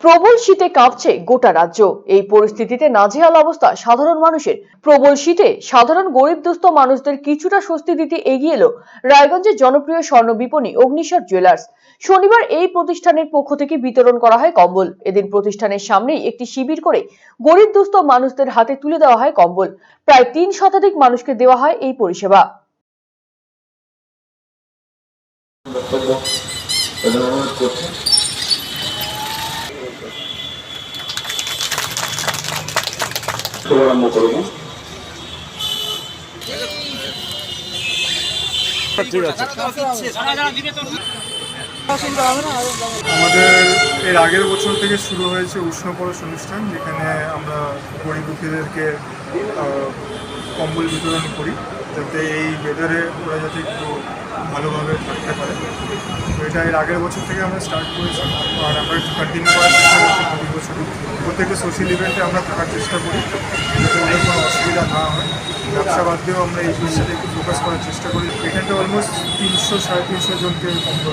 প্রবল শীতে কাঁপছে গোটা রাজ্য। এই পরিস্থিতিতে নাজেহাল অবস্থা সাধারণ মানুষের। প্রবল শীতে সাধারণ গরিব দুস্থ মানুষদের কিছুটা স্বস্তি দিতে এগিয়ে এলো রায়গঞ্জের জনপ্রিয় স্বর্ণ বিপণী অগ্নিশ্বর জুয়েলার্স। শনিবার এই প্রতিষ্ঠানের পক্ষ থেকে বিতরণ করা হয় কম্বল। এদিন প্রতিষ্ঠানের সামনেই একটি শিবির করে গরিব দুস্থ মানুষদের হাতে তুলে দেওয়া হয় কম্বল। প্রায় তিন শতাধিক মানুষকে দেওয়া হয় এই পরিষেবা। শুভারম্ভ করব। আমাদের এর আগের বছর থেকে শুরু হয়েছে উষ্ণ পরশ অনুষ্ঠান যেখানে আমরা গরিব দুঃখীদেরকে কম্বল বিতরণ করি যাতে এই ওয়েদারে ওরা যাতে একটু ভালোভাবে থাকতে পারে। এটা এর আগের বছর থেকে আমরা স্টার্ট করেছি। আর আমরা কন্টিনিউ করার চেষ্টা করছি প্রতি বছর। প্রত্যেকটা সোশ্যাল ইভেন্টে আমরা থাকার চেষ্টা করি, যাতে ওদের কোনো অসুবিধা না হয়। ব্যবসা বাদ দিয়েও আমরা এই জিনিসটাতে একটু ফোকাস করার চেষ্টা করি। এখানটা অলমোস্ট তিনশো, সাড়ে তিনশো জনকে